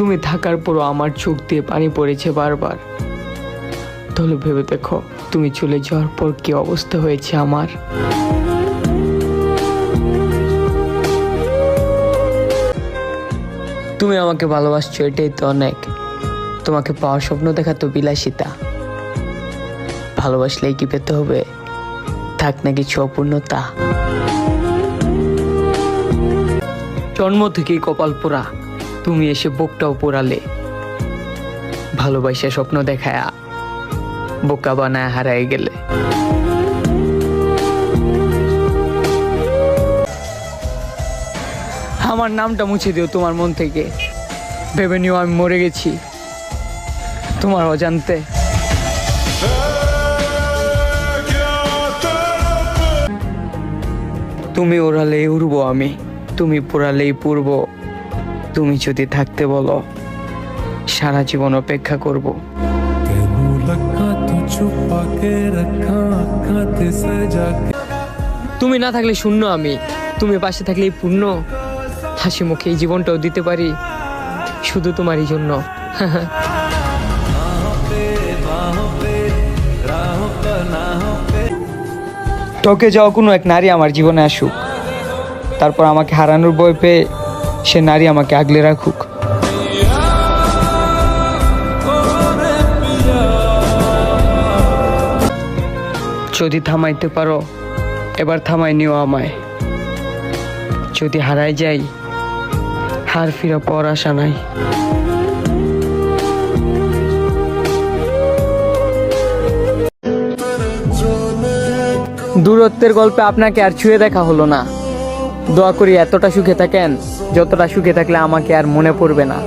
তুমি থাকার পরও আমার চোখ দিয়ে পানি পড়েছে বারবার। তাহলে ভেবে দেখো, তুমি চলে যাওয়ার পর কি অবস্থা হয়েছে আমার? তুমি আমাকে ভালোবাসছো, এটাই তো অনেক। তোমাকে পাওয়ার স্বপ্ন দেখা তো বিলাসিতা। ভালোবাসলেই কি পেতে হবে? থাক না কিছু অপূর্ণতা। জন্ম থেকেই কপাল পোড়া। তুমি এসে বুকটাও পোড়ালে। ভালোবাসা স্বপ্ন দেখায়া বোকা বানায় হারাই গেলে। আমার নামটা মুছে দিও তোমার মন থেকে। ভেবে নিও আমি মরে গেছি। তোমার অজান্তে। তুমি ওড়ালেই উড়বো আমি। তুমি পোড়ালেই পূর্ব তুমি যদি থাকতে বলো সারা জীবন অপেক্ষা করব। তুমি না থাকলে শূন্য আমি তুমি পাশে থাকলে পূর্ণ। হাসি মুখে এই জীবনটাও দিতে পারি শুধু তোমারই জন্য। টকে যাওয়া কোনো এক নারী আমার জীবনে আসুক তারপর আমাকে হারানোর বই পেয়ে সে নারী আমাকে আগলে রাখুক। যদি থামাইতে পারো, এবার থামাই নিও আমায়। যদি হারাই যাই, হার ফিরা পর আশা নাই। দূরত্বের গল্পে আপনাকে আর ছুঁয়ে দেখা হলো না। দোয়া করি এতটা সুখে থাকেন যতটা সুখে থাকলে আমাকে আর মনে পড়বে না।